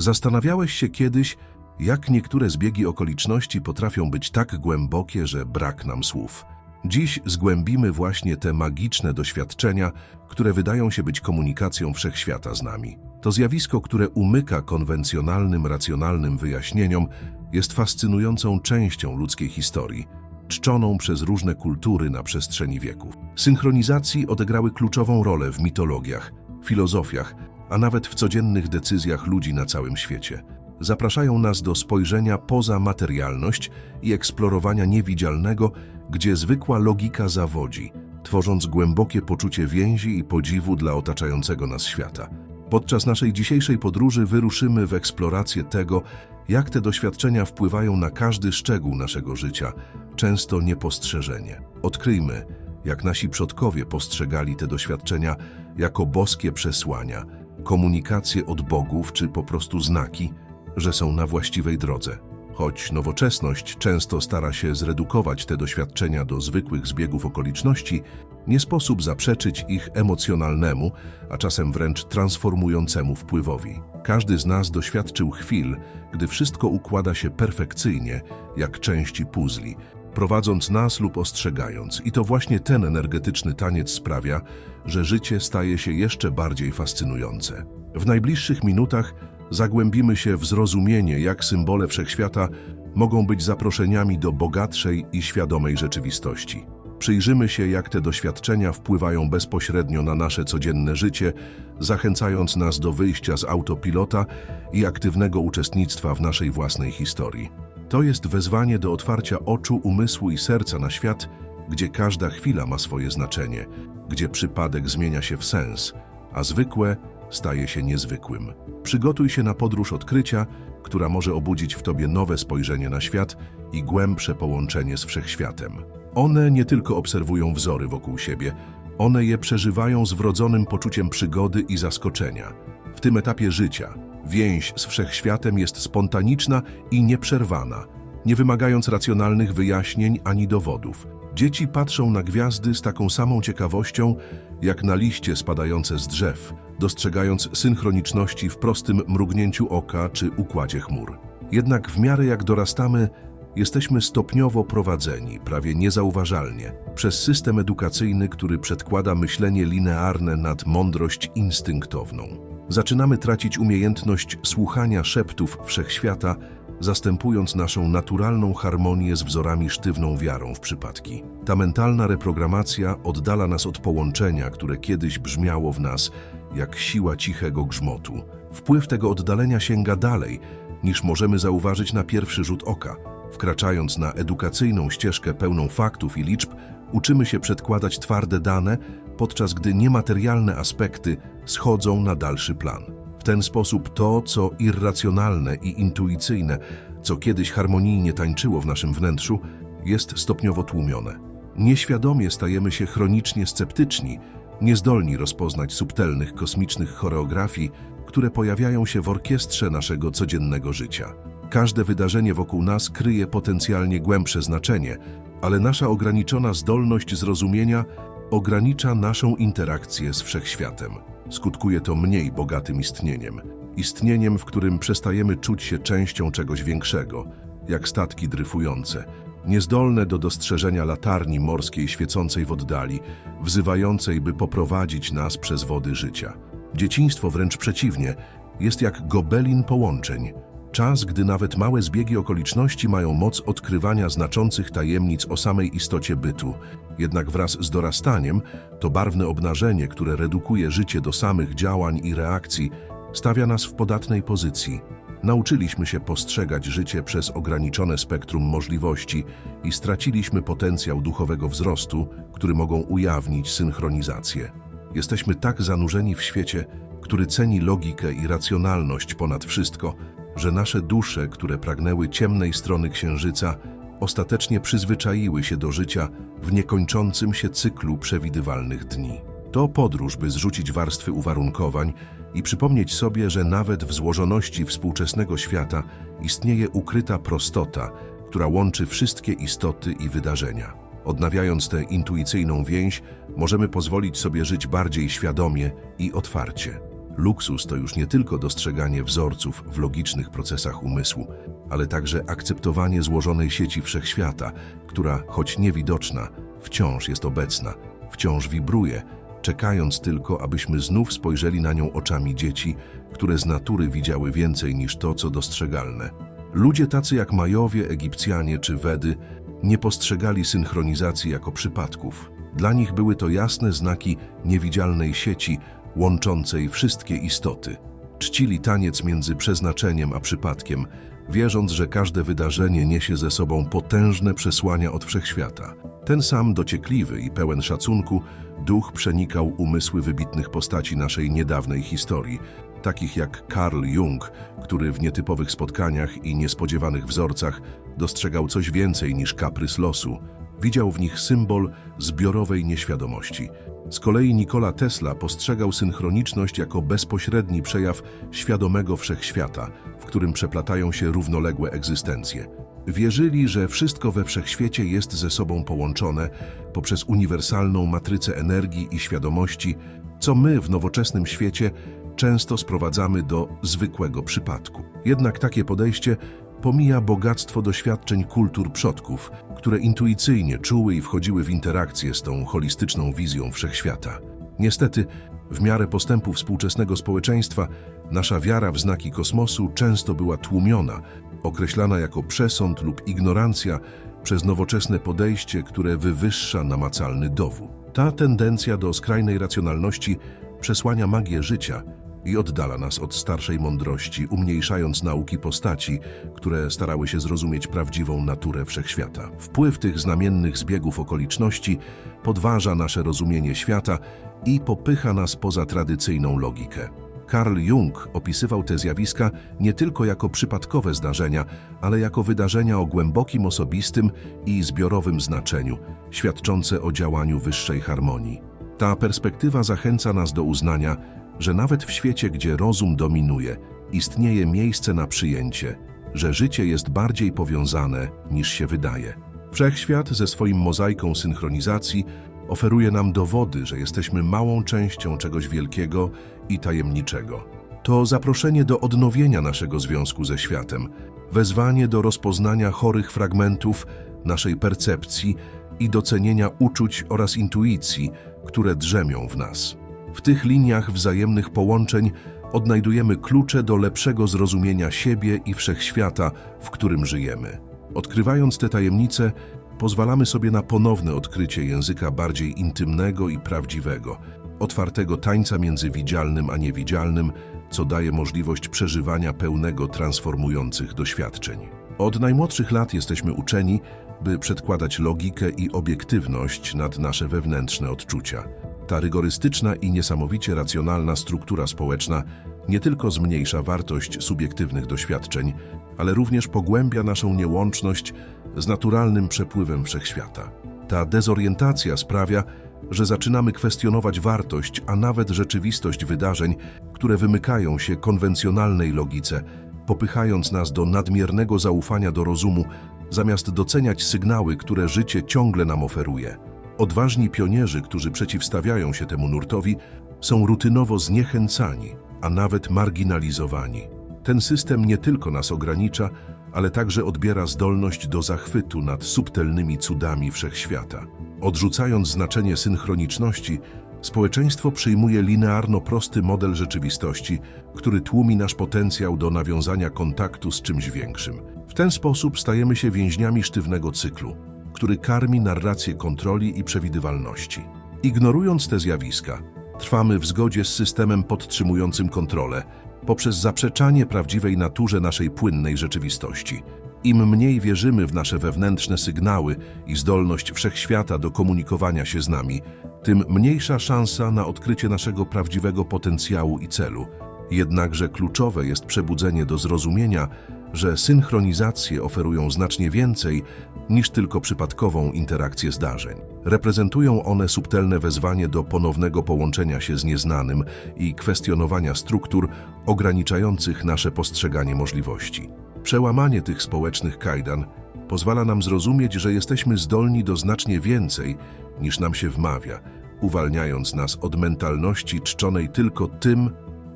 Zastanawiałeś się kiedyś, jak niektóre zbiegi okoliczności potrafią być tak głębokie, że brak nam słów. Dziś zgłębimy właśnie te magiczne doświadczenia, które wydają się być komunikacją wszechświata z nami. To zjawisko, które umyka konwencjonalnym, racjonalnym wyjaśnieniom, jest fascynującą częścią ludzkiej historii, czczoną przez różne kultury na przestrzeni wieków. Synchronizacji odegrały kluczową rolę w mitologiach, filozofiach, a nawet w codziennych decyzjach ludzi na całym świecie. Zapraszają nas do spojrzenia poza materialność i eksplorowania niewidzialnego, gdzie zwykła logika zawodzi, tworząc głębokie poczucie więzi i podziwu dla otaczającego nas świata. Podczas naszej dzisiejszej podróży wyruszymy w eksplorację tego, jak te doświadczenia wpływają na każdy szczegół naszego życia, często niepostrzeżenie. Odkryjmy, jak nasi przodkowie postrzegali te doświadczenia jako boskie przesłania, komunikacje od bogów czy po prostu znaki, że są na właściwej drodze. Choć nowoczesność często stara się zredukować te doświadczenia do zwykłych zbiegów okoliczności, nie sposób zaprzeczyć ich emocjonalnemu, a czasem wręcz transformującemu wpływowi. Każdy z nas doświadczył chwil, gdy wszystko układa się perfekcyjnie, jak części puzli, prowadząc nas lub ostrzegając. I to właśnie ten energetyczny taniec sprawia, że życie staje się jeszcze bardziej fascynujące. W najbliższych minutach zagłębimy się w zrozumienie, jak symbole wszechświata mogą być zaproszeniami do bogatszej i świadomej rzeczywistości. Przyjrzymy się, jak te doświadczenia wpływają bezpośrednio na nasze codzienne życie, zachęcając nas do wyjścia z autopilota i aktywnego uczestnictwa w naszej własnej historii. To jest wezwanie do otwarcia oczu, umysłu i serca na świat, gdzie każda chwila ma swoje znaczenie, gdzie przypadek zmienia się w sens, a zwykłe staje się niezwykłym. Przygotuj się na podróż odkrycia, która może obudzić w tobie nowe spojrzenie na świat i głębsze połączenie z wszechświatem. One nie tylko obserwują wzory wokół siebie, one je przeżywają z wrodzonym poczuciem przygody i zaskoczenia. W tym etapie życia więź z wszechświatem jest spontaniczna i nieprzerwana, nie wymagając racjonalnych wyjaśnień ani dowodów. Dzieci patrzą na gwiazdy z taką samą ciekawością, jak na liście spadające z drzew, dostrzegając synchroniczności w prostym mrugnięciu oka czy układzie chmur. Jednak w miarę jak dorastamy, jesteśmy stopniowo prowadzeni, prawie niezauważalnie, przez system edukacyjny, który przedkłada myślenie linearne nad mądrość instynktowną. Zaczynamy tracić umiejętność słuchania szeptów wszechświata, zastępując naszą naturalną harmonię z wzorami sztywną wiarą w przypadki. Ta mentalna reprogramacja oddala nas od połączenia, które kiedyś brzmiało w nas jak siła cichego grzmotu. Wpływ tego oddalenia sięga dalej, niż możemy zauważyć na pierwszy rzut oka. Wkraczając na edukacyjną ścieżkę pełną faktów i liczb, uczymy się przedkładać twarde dane, podczas gdy niematerialne aspekty schodzą na dalszy plan. W ten sposób to, co irracjonalne i intuicyjne, co kiedyś harmonijnie tańczyło w naszym wnętrzu, jest stopniowo tłumione. Nieświadomie stajemy się chronicznie sceptyczni, niezdolni rozpoznać subtelnych kosmicznych choreografii, które pojawiają się w orkiestrze naszego codziennego życia. Każde wydarzenie wokół nas kryje potencjalnie głębsze znaczenie, ale nasza ograniczona zdolność zrozumienia ogranicza naszą interakcję z wszechświatem. Skutkuje to mniej bogatym istnieniem. Istnieniem, w którym przestajemy czuć się częścią czegoś większego, jak statki dryfujące, niezdolne do dostrzeżenia latarni morskiej świecącej w oddali, wzywającej, by poprowadzić nas przez wody życia. Dzieciństwo wręcz przeciwnie, jest jak gobelin połączeń. Czas, gdy nawet małe zbiegi okoliczności mają moc odkrywania znaczących tajemnic o samej istocie bytu. Jednak wraz z dorastaniem, to barwne obnażenie, które redukuje życie do samych działań i reakcji, stawia nas w podatnej pozycji. Nauczyliśmy się postrzegać życie przez ograniczone spektrum możliwości i straciliśmy potencjał duchowego wzrostu, który mogą ujawnić synchronizację. Jesteśmy tak zanurzeni w świecie, który ceni logikę i racjonalność ponad wszystko, że nasze dusze, które pragnęły ciemnej strony księżyca, ostatecznie przyzwyczaiły się do życia w niekończącym się cyklu przewidywalnych dni. To podróż, by zrzucić warstwy uwarunkowań i przypomnieć sobie, że nawet w złożoności współczesnego świata istnieje ukryta prostota, która łączy wszystkie istoty i wydarzenia. Odnawiając tę intuicyjną więź, możemy pozwolić sobie żyć bardziej świadomie i otwarcie. Luksus to już nie tylko dostrzeganie wzorców w logicznych procesach umysłu, ale także akceptowanie złożonej sieci wszechświata, która, choć niewidoczna, wciąż jest obecna, wciąż wibruje, czekając tylko, abyśmy znów spojrzeli na nią oczami dzieci, które z natury widziały więcej niż to, co dostrzegalne. Ludzie tacy jak Majowie, Egipcjanie czy Wedy nie postrzegali synchronizacji jako przypadków. Dla nich były to jasne znaki niewidzialnej sieci łączącej wszystkie istoty. Czcili taniec między przeznaczeniem a przypadkiem, wierząc, że każde wydarzenie niesie ze sobą potężne przesłania od wszechświata. Ten sam dociekliwy i pełen szacunku duch przenikał umysły wybitnych postaci naszej niedawnej historii, takich jak Carl Jung, który w nietypowych spotkaniach i niespodziewanych wzorcach dostrzegał coś więcej niż kaprys losu. Widział w nich symbol zbiorowej nieświadomości. Z kolei Nikola Tesla postrzegał synchroniczność jako bezpośredni przejaw świadomego wszechświata, w którym przeplatają się równoległe egzystencje. Wierzyli, że wszystko we wszechświecie jest ze sobą połączone poprzez uniwersalną matrycę energii i świadomości, co my w nowoczesnym świecie często sprowadzamy do zwykłego przypadku. Jednak takie podejście pomija bogactwo doświadczeń kultur przodków, które intuicyjnie czuły i wchodziły w interakcję z tą holistyczną wizją wszechświata. Niestety, w miarę postępu współczesnego społeczeństwa, nasza wiara w znaki kosmosu często była tłumiona, określana jako przesąd lub ignorancja przez nowoczesne podejście, które wywyższa namacalny dowód. Ta tendencja do skrajnej racjonalności przesłania magię życia i oddala nas od starszej mądrości, umniejszając nauki postaci, które starały się zrozumieć prawdziwą naturę wszechświata. Wpływ tych znamiennych zbiegów okoliczności podważa nasze rozumienie świata i popycha nas poza tradycyjną logikę. Carl Jung opisywał te zjawiska nie tylko jako przypadkowe zdarzenia, ale jako wydarzenia o głębokim osobistym i zbiorowym znaczeniu, świadczące o działaniu wyższej harmonii. Ta perspektywa zachęca nas do uznania, że nawet w świecie, gdzie rozum dominuje, istnieje miejsce na przyjęcie, że życie jest bardziej powiązane niż się wydaje. Wszechświat ze swoim mozaiką synchronizacji oferuje nam dowody, że jesteśmy małą częścią czegoś wielkiego i tajemniczego. To zaproszenie do odnowienia naszego związku ze światem, wezwanie do rozpoznania chorych fragmentów naszej percepcji i docenienia uczuć oraz intuicji, które drzemią w nas. W tych liniach wzajemnych połączeń odnajdujemy klucze do lepszego zrozumienia siebie i wszechświata, w którym żyjemy. Odkrywając te tajemnice, pozwalamy sobie na ponowne odkrycie języka bardziej intymnego i prawdziwego, otwartego tańca między widzialnym a niewidzialnym, co daje możliwość przeżywania pełnego transformujących doświadczeń. Od najmłodszych lat jesteśmy uczeni, by przedkładać logikę i obiektywność nad nasze wewnętrzne odczucia. Ta rygorystyczna i niesamowicie racjonalna struktura społeczna nie tylko zmniejsza wartość subiektywnych doświadczeń, ale również pogłębia naszą niełączność z naturalnym przepływem wszechświata. Ta dezorientacja sprawia, że zaczynamy kwestionować wartość, a nawet rzeczywistość wydarzeń, które wymykają się konwencjonalnej logice, popychając nas do nadmiernego zaufania do rozumu, zamiast doceniać sygnały, które życie ciągle nam oferuje. Odważni pionierzy, którzy przeciwstawiają się temu nurtowi, są rutynowo zniechęcani, a nawet marginalizowani. Ten system nie tylko nas ogranicza, ale także odbiera zdolność do zachwytu nad subtelnymi cudami wszechświata. Odrzucając znaczenie synchroniczności, społeczeństwo przyjmuje linearno prosty model rzeczywistości, który tłumi nasz potencjał do nawiązania kontaktu z czymś większym. W ten sposób stajemy się więźniami sztywnego cyklu, który karmi narrację kontroli i przewidywalności. Ignorując te zjawiska, trwamy w zgodzie z systemem podtrzymującym kontrolę, poprzez zaprzeczanie prawdziwej naturze naszej płynnej rzeczywistości. Im mniej wierzymy w nasze wewnętrzne sygnały i zdolność wszechświata do komunikowania się z nami, tym mniejsza szansa na odkrycie naszego prawdziwego potencjału i celu. Jednakże kluczowe jest przebudzenie do zrozumienia, że synchronizacje oferują znacznie więcej niż tylko przypadkową interakcję zdarzeń. Reprezentują one subtelne wezwanie do ponownego połączenia się z nieznanym i kwestionowania struktur ograniczających nasze postrzeganie możliwości. Przełamanie tych społecznych kajdan pozwala nam zrozumieć, że jesteśmy zdolni do znacznie więcej niż nam się wmawia, uwalniając nas od mentalności czczonej tylko tym,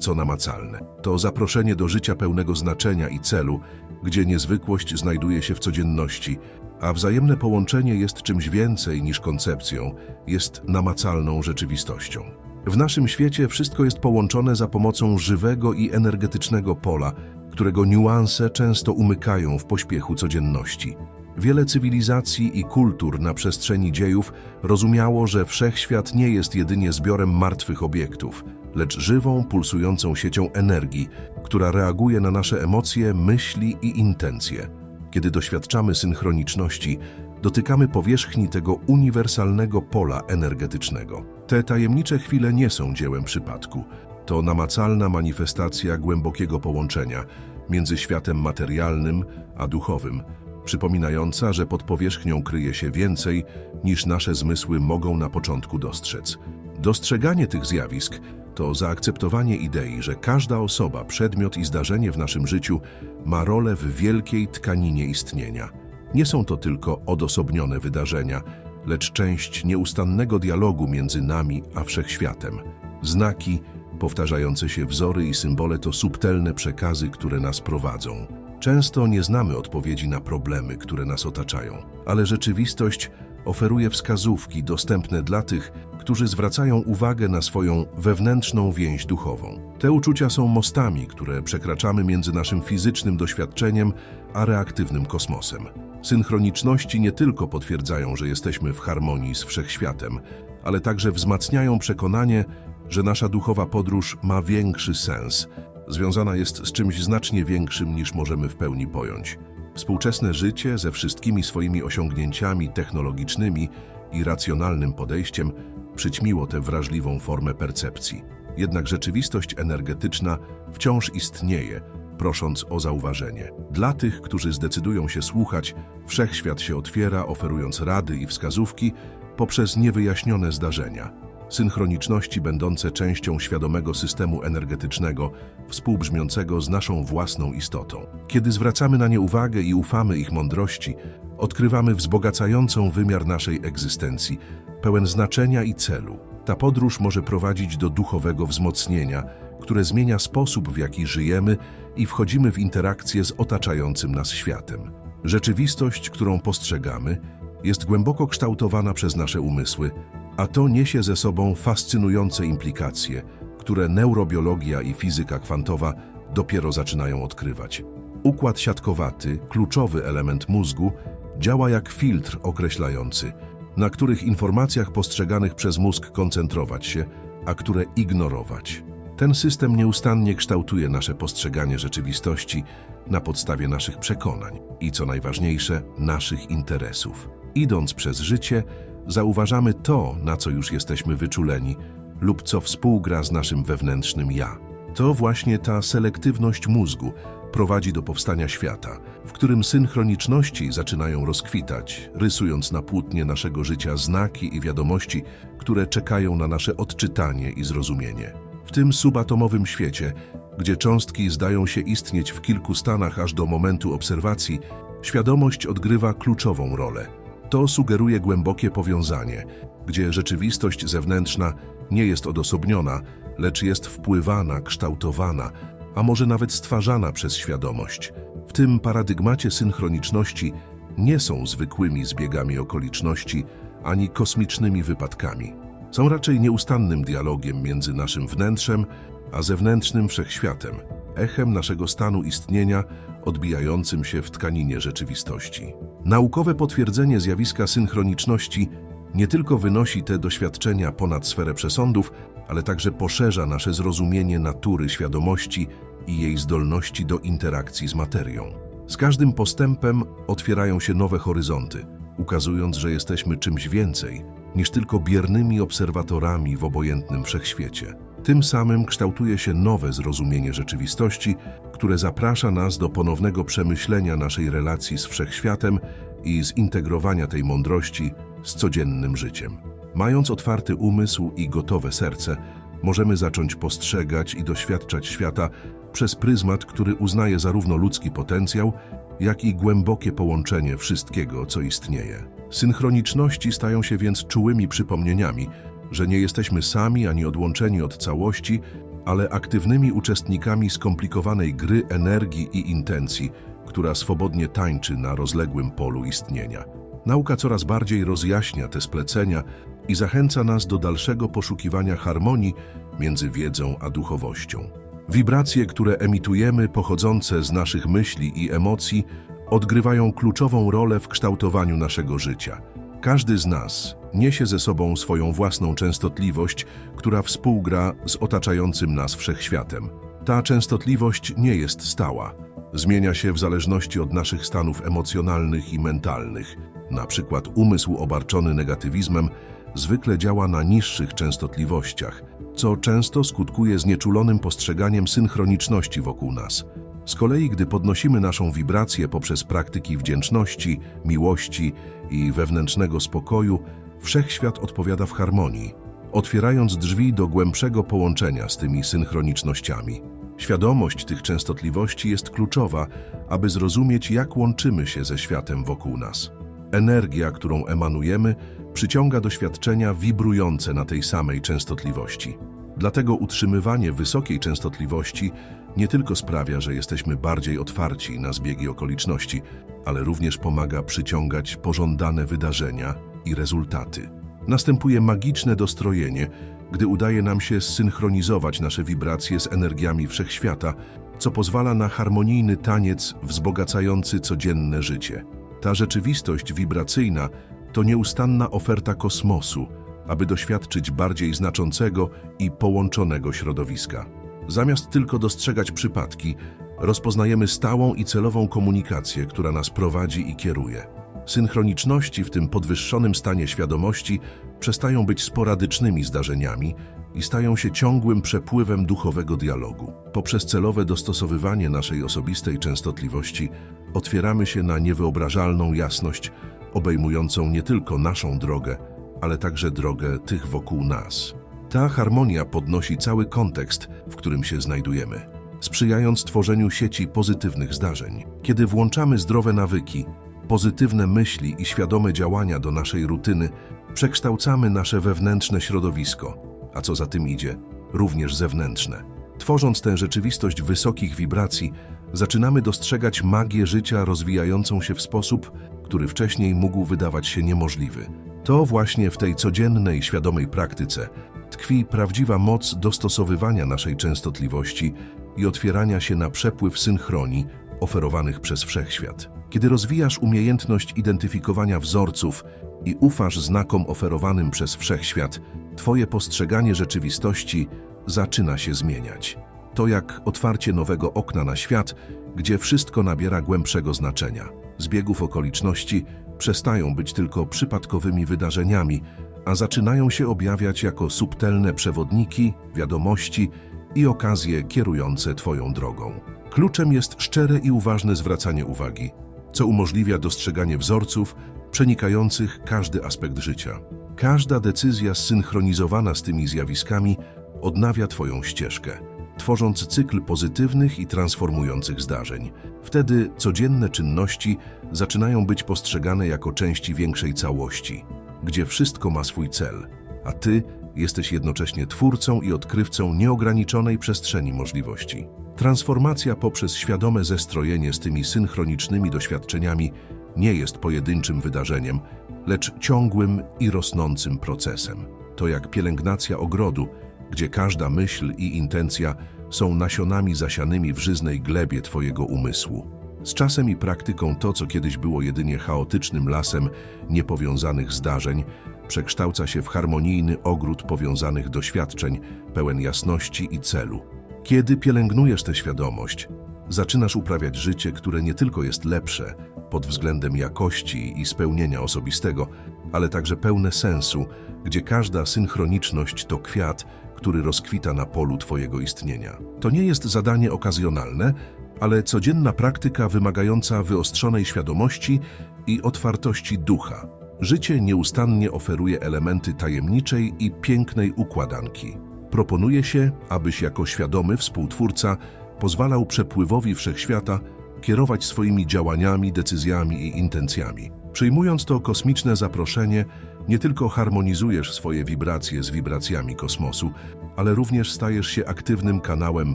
co namacalne. To zaproszenie do życia pełnego znaczenia i celu, gdzie niezwykłość znajduje się w codzienności, a wzajemne połączenie jest czymś więcej niż koncepcją, jest namacalną rzeczywistością. W naszym świecie wszystko jest połączone za pomocą żywego i energetycznego pola, którego niuanse często umykają w pośpiechu codzienności. Wiele cywilizacji i kultur na przestrzeni dziejów rozumiało, że wszechświat nie jest jedynie zbiorem martwych obiektów, lecz żywą, pulsującą siecią energii, która reaguje na nasze emocje, myśli i intencje. Kiedy doświadczamy synchroniczności, dotykamy powierzchni tego uniwersalnego pola energetycznego. Te tajemnicze chwile nie są dziełem przypadku. To namacalna manifestacja głębokiego połączenia między światem materialnym a duchowym, przypominająca, że pod powierzchnią kryje się więcej, niż nasze zmysły mogą na początku dostrzec. Dostrzeganie tych zjawisk to zaakceptowanie idei, że każda osoba, przedmiot i zdarzenie w naszym życiu ma rolę w wielkiej tkaninie istnienia. Nie są to tylko odosobnione wydarzenia, lecz część nieustannego dialogu między nami a wszechświatem. Znaki, powtarzające się wzory i symbole to subtelne przekazy, które nas prowadzą. Często nie znamy odpowiedzi na problemy, które nas otaczają, ale rzeczywistość oferuje wskazówki dostępne dla tych, którzy zwracają uwagę na swoją wewnętrzną więź duchową. Te uczucia są mostami, które przekraczamy między naszym fizycznym doświadczeniem a reaktywnym kosmosem. Synchroniczności nie tylko potwierdzają, że jesteśmy w harmonii z wszechświatem, ale także wzmacniają przekonanie, że nasza duchowa podróż ma większy sens, związana jest z czymś znacznie większym niż możemy w pełni pojąć. Współczesne życie ze wszystkimi swoimi osiągnięciami technologicznymi i racjonalnym podejściem przyćmiło tę wrażliwą formę percepcji. Jednak rzeczywistość energetyczna wciąż istnieje, prosząc o zauważenie. Dla tych, którzy zdecydują się słuchać, wszechświat się otwiera, oferując rady i wskazówki poprzez niewyjaśnione zdarzenia. Synchroniczności będące częścią świadomego systemu energetycznego, współbrzmiącego z naszą własną istotą. Kiedy zwracamy na nie uwagę i ufamy ich mądrości, odkrywamy wzbogacającą wymiar naszej egzystencji, pełen znaczenia i celu. Ta podróż może prowadzić do duchowego wzmocnienia, które zmienia sposób, w jaki żyjemy i wchodzimy w interakcję z otaczającym nas światem. Rzeczywistość, którą postrzegamy, jest głęboko kształtowana przez nasze umysły, a to niesie ze sobą fascynujące implikacje, które neurobiologia i fizyka kwantowa dopiero zaczynają odkrywać. Układ siatkowaty, kluczowy element mózgu, działa jak filtr określający, na których informacjach postrzeganych przez mózg koncentrować się, a które ignorować. Ten system nieustannie kształtuje nasze postrzeganie rzeczywistości na podstawie naszych przekonań i, co najważniejsze, naszych interesów. Idąc przez życie, zauważamy to, na co już jesteśmy wyczuleni lub co współgra z naszym wewnętrznym ja. To właśnie ta selektywność mózgu prowadzi do powstania świata, w którym synchroniczności zaczynają rozkwitać, rysując na płótnie naszego życia znaki i wiadomości, które czekają na nasze odczytanie i zrozumienie. W tym subatomowym świecie, gdzie cząstki zdają się istnieć w kilku stanach aż do momentu obserwacji, świadomość odgrywa kluczową rolę. To sugeruje głębokie powiązanie, gdzie rzeczywistość zewnętrzna nie jest odosobniona, lecz jest wpływana, kształtowana, a może nawet stwarzana przez świadomość. W tym paradygmacie synchroniczności nie są zwykłymi zbiegami okoliczności ani kosmicznymi wypadkami. Są raczej nieustannym dialogiem między naszym wnętrzem a zewnętrznym wszechświatem, echem naszego stanu istnienia odbijającym się w tkaninie rzeczywistości. Naukowe potwierdzenie zjawiska synchroniczności nie tylko wynosi te doświadczenia ponad sferę przesądów, ale także poszerza nasze zrozumienie natury świadomości i jej zdolności do interakcji z materią. Z każdym postępem otwierają się nowe horyzonty, ukazując, że jesteśmy czymś więcej niż tylko biernymi obserwatorami w obojętnym wszechświecie. Tym samym kształtuje się nowe zrozumienie rzeczywistości, które zaprasza nas do ponownego przemyślenia naszej relacji z wszechświatem i zintegrowania tej mądrości z codziennym życiem. Mając otwarty umysł i gotowe serce, możemy zacząć postrzegać i doświadczać świata przez pryzmat, który uznaje zarówno ludzki potencjał, jak i głębokie połączenie wszystkiego, co istnieje. Synchroniczności stają się więc czułymi przypomnieniami, że nie jesteśmy sami ani odłączeni od całości, ale aktywnymi uczestnikami skomplikowanej gry energii i intencji, która swobodnie tańczy na rozległym polu istnienia. Nauka coraz bardziej rozjaśnia te splecenia i zachęca nas do dalszego poszukiwania harmonii między wiedzą a duchowością. Wibracje, które emitujemy, pochodzące z naszych myśli i emocji, odgrywają kluczową rolę w kształtowaniu naszego życia. Każdy z nas niesie ze sobą swoją własną częstotliwość, która współgra z otaczającym nas wszechświatem. Ta częstotliwość nie jest stała. Zmienia się w zależności od naszych stanów emocjonalnych i mentalnych. Na przykład umysł obarczony negatywizmem zwykle działa na niższych częstotliwościach, co często skutkuje znieczulonym postrzeganiem synchroniczności wokół nas. Z kolei, gdy podnosimy naszą wibrację poprzez praktyki wdzięczności, miłości i wewnętrznego spokoju, wszechświat odpowiada w harmonii, otwierając drzwi do głębszego połączenia z tymi synchronicznościami. Świadomość tych częstotliwości jest kluczowa, aby zrozumieć, jak łączymy się ze światem wokół nas. Energia, którą emanujemy, przyciąga doświadczenia wibrujące na tej samej częstotliwości. Dlatego utrzymywanie wysokiej częstotliwości nie tylko sprawia, że jesteśmy bardziej otwarci na zbiegi okoliczności, ale również pomaga przyciągać pożądane wydarzenia i rezultaty. Następuje magiczne dostrojenie, gdy udaje nam się zsynchronizować nasze wibracje z energiami wszechświata, co pozwala na harmonijny taniec wzbogacający codzienne życie. Ta rzeczywistość wibracyjna to nieustanna oferta kosmosu, aby doświadczyć bardziej znaczącego i połączonego środowiska. Zamiast tylko dostrzegać przypadki, rozpoznajemy stałą i celową komunikację, która nas prowadzi i kieruje. Synchroniczności w tym podwyższonym stanie świadomości przestają być sporadycznymi zdarzeniami i stają się ciągłym przepływem duchowego dialogu. Poprzez celowe dostosowywanie naszej osobistej częstotliwości otwieramy się na niewyobrażalną jasność, obejmującą nie tylko naszą drogę, ale także drogę tych wokół nas. Ta harmonia podnosi cały kontekst, w którym się znajdujemy, sprzyjając tworzeniu sieci pozytywnych zdarzeń. Kiedy włączamy zdrowe nawyki, pozytywne myśli i świadome działania do naszej rutyny, przekształcamy nasze wewnętrzne środowisko, a co za tym idzie, również zewnętrzne. Tworząc tę rzeczywistość wysokich wibracji, zaczynamy dostrzegać magię życia rozwijającą się w sposób, który wcześniej mógł wydawać się niemożliwy. To właśnie w tej codziennej, świadomej praktyce tkwi prawdziwa moc dostosowywania naszej częstotliwości i otwierania się na przepływ synchronii oferowanych przez wszechświat. Kiedy rozwijasz umiejętność identyfikowania wzorców i ufasz znakom oferowanym przez wszechświat, Twoje postrzeganie rzeczywistości zaczyna się zmieniać. To jak otwarcie nowego okna na świat, gdzie wszystko nabiera głębszego znaczenia. Zbiegów okoliczności przestają być tylko przypadkowymi wydarzeniami, a zaczynają się objawiać jako subtelne przewodniki, wiadomości i okazje kierujące Twoją drogą. Kluczem jest szczere i uważne zwracanie uwagi, co umożliwia dostrzeganie wzorców przenikających każdy aspekt życia. Każda decyzja zsynchronizowana z tymi zjawiskami odnawia Twoją ścieżkę, tworząc cykl pozytywnych i transformujących zdarzeń. Wtedy codzienne czynności zaczynają być postrzegane jako części większej całości, gdzie wszystko ma swój cel, a Ty jesteś jednocześnie twórcą i odkrywcą nieograniczonej przestrzeni możliwości. Transformacja poprzez świadome zestrojenie z tymi synchronicznymi doświadczeniami nie jest pojedynczym wydarzeniem, lecz ciągłym i rosnącym procesem. To jak pielęgnacja ogrodu, gdzie każda myśl i intencja są nasionami zasianymi w żyznej glebie Twojego umysłu. Z czasem i praktyką to, co kiedyś było jedynie chaotycznym lasem niepowiązanych zdarzeń, przekształca się w harmonijny ogród powiązanych doświadczeń, pełen jasności i celu. Kiedy pielęgnujesz tę świadomość, zaczynasz uprawiać życie, które nie tylko jest lepsze pod względem jakości i spełnienia osobistego, ale także pełne sensu, gdzie każda synchroniczność to kwiat, który rozkwita na polu Twojego istnienia. To nie jest zadanie okazjonalne, ale codzienna praktyka wymagająca wyostrzonej świadomości i otwartości ducha. Życie nieustannie oferuje elementy tajemniczej i pięknej układanki. Proponuje się, abyś jako świadomy współtwórca pozwalał przepływowi wszechświata kierować swoimi działaniami, decyzjami i intencjami. Przyjmując to kosmiczne zaproszenie, nie tylko harmonizujesz swoje wibracje z wibracjami kosmosu, ale również stajesz się aktywnym kanałem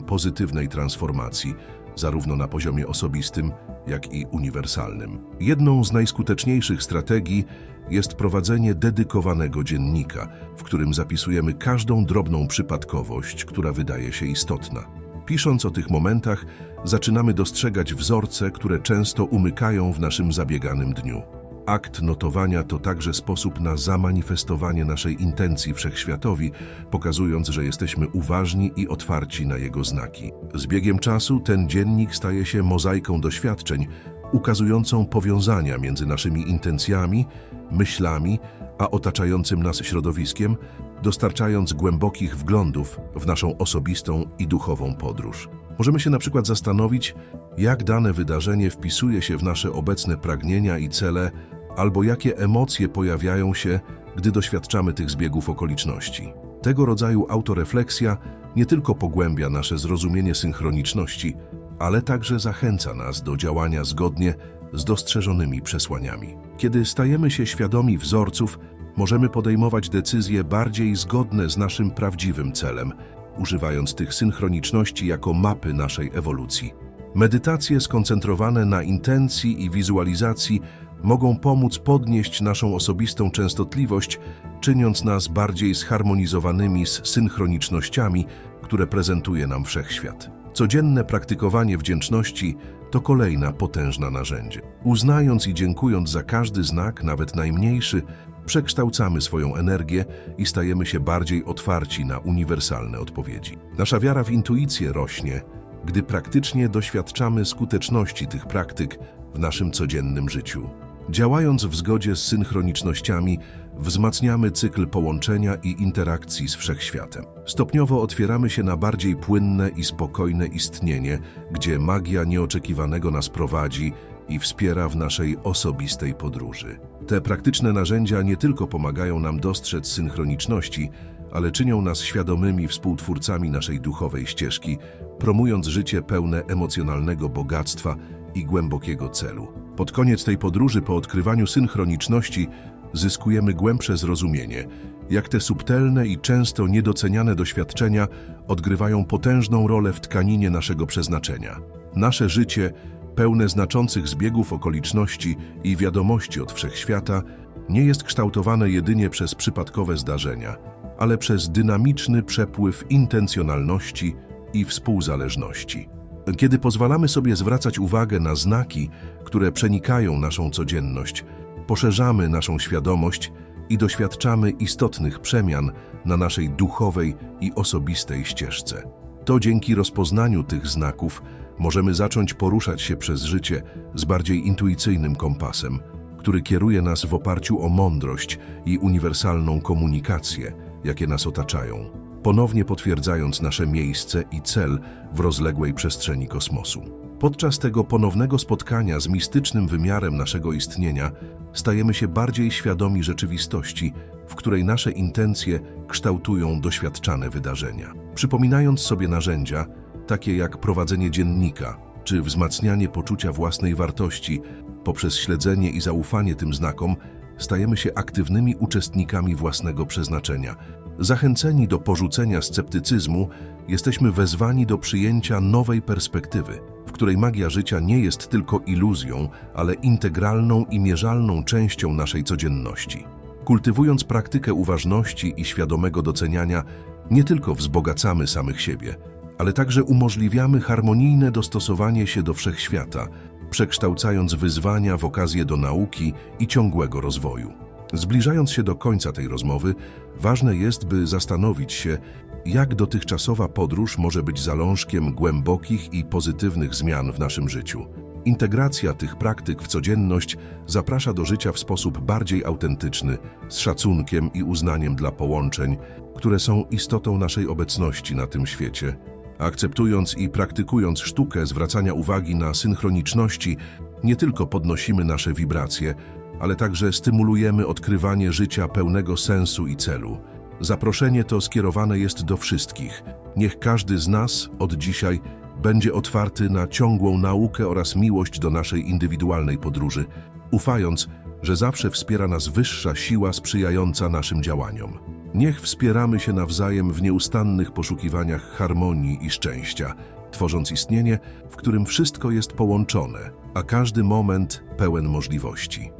pozytywnej transformacji, zarówno na poziomie osobistym, jak i uniwersalnym. Jedną z najskuteczniejszych strategii jest prowadzenie dedykowanego dziennika, w którym zapisujemy każdą drobną przypadkowość, która wydaje się istotna. Pisząc o tych momentach, zaczynamy dostrzegać wzorce, które często umykają w naszym zabieganym dniu. Akt notowania to także sposób na zamanifestowanie naszej intencji wszechświatowi, pokazując, że jesteśmy uważni i otwarci na jego znaki. Z biegiem czasu ten dziennik staje się mozaiką doświadczeń, ukazującą powiązania między naszymi intencjami, myślami, a otaczającym nas środowiskiem, dostarczając głębokich wglądów w naszą osobistą i duchową podróż. Możemy się na przykład zastanowić, jak dane wydarzenie wpisuje się w nasze obecne pragnienia i cele, albo jakie emocje pojawiają się, gdy doświadczamy tych zbiegów okoliczności. Tego rodzaju autorefleksja nie tylko pogłębia nasze zrozumienie synchroniczności, ale także zachęca nas do działania zgodnie z dostrzeżonymi przesłaniami. Kiedy stajemy się świadomi wzorców, możemy podejmować decyzje bardziej zgodne z naszym prawdziwym celem, używając tych synchroniczności jako mapy naszej ewolucji. Medytacje skoncentrowane na intencji i wizualizacji mogą pomóc podnieść naszą osobistą częstotliwość, czyniąc nas bardziej zharmonizowanymi z synchronicznościami, które prezentuje nam wszechświat. Codzienne praktykowanie wdzięczności to kolejna potężna narzędzie. Uznając i dziękując za każdy znak, nawet najmniejszy, przekształcamy swoją energię i stajemy się bardziej otwarci na uniwersalne odpowiedzi. Nasza wiara w intuicję rośnie, gdy praktycznie doświadczamy skuteczności tych praktyk w naszym codziennym życiu. Działając w zgodzie z synchronicznościami, wzmacniamy cykl połączenia i interakcji z wszechświatem. Stopniowo otwieramy się na bardziej płynne i spokojne istnienie, gdzie magia nieoczekiwanego nas prowadzi i wspiera w naszej osobistej podróży. Te praktyczne narzędzia nie tylko pomagają nam dostrzec synchroniczności, ale czynią nas świadomymi współtwórcami naszej duchowej ścieżki, promując życie pełne emocjonalnego bogactwa i głębokiego celu. Pod koniec tej podróży po odkrywaniu synchroniczności zyskujemy głębsze zrozumienie, jak te subtelne i często niedoceniane doświadczenia odgrywają potężną rolę w tkaninie naszego przeznaczenia. Nasze życie, pełne znaczących zbiegów okoliczności i wiadomości od wszechświata, nie jest kształtowane jedynie przez przypadkowe zdarzenia, ale przez dynamiczny przepływ intencjonalności i współzależności. Kiedy pozwalamy sobie zwracać uwagę na znaki, które przenikają naszą codzienność, poszerzamy naszą świadomość i doświadczamy istotnych przemian na naszej duchowej i osobistej ścieżce. To dzięki rozpoznaniu tych znaków możemy zacząć poruszać się przez życie z bardziej intuicyjnym kompasem, który kieruje nas w oparciu o mądrość i uniwersalną komunikację, jakie nas otaczają ponownie potwierdzając nasze miejsce i cel w rozległej przestrzeni kosmosu. Podczas tego ponownego spotkania z mistycznym wymiarem naszego istnienia stajemy się bardziej świadomi rzeczywistości, w której nasze intencje kształtują doświadczane wydarzenia. Przypominając sobie narzędzia, takie jak prowadzenie dziennika czy wzmacnianie poczucia własnej wartości poprzez śledzenie i zaufanie tym znakom, stajemy się aktywnymi uczestnikami własnego przeznaczenia, Zachęceni do porzucenia sceptycyzmu, jesteśmy wezwani do przyjęcia nowej perspektywy, której magia życia nie jest tylko iluzją, ale integralną i mierzalną częścią naszej codzienności. Kultywując praktykę uważności i świadomego doceniania, nie tylko wzbogacamy samych siebie, ale także umożliwiamy harmonijne dostosowanie się do wszechświata, przekształcając wyzwania w okazję do nauki i ciągłego rozwoju. Zbliżając się do końca tej rozmowy, ważne jest, by zastanowić się, jak dotychczasowa podróż może być zalążkiem głębokich i pozytywnych zmian w naszym życiu. Integracja tych praktyk w codzienność zaprasza do życia w sposób bardziej autentyczny, z szacunkiem i uznaniem dla połączeń, które są istotą naszej obecności na tym świecie. Akceptując i praktykując sztukę zwracania uwagi na synchroniczności, nie tylko podnosimy nasze wibracje, ale także stymulujemy odkrywanie życia pełnego sensu i celu. Zaproszenie to skierowane jest do wszystkich. Niech każdy z nas od dzisiaj będzie otwarty na ciągłą naukę oraz miłość do naszej indywidualnej podróży, ufając, że zawsze wspiera nas wyższa siła sprzyjająca naszym działaniom. Niech wspieramy się nawzajem w nieustannych poszukiwaniach harmonii i szczęścia, tworząc istnienie, w którym wszystko jest połączone, a każdy moment pełen możliwości.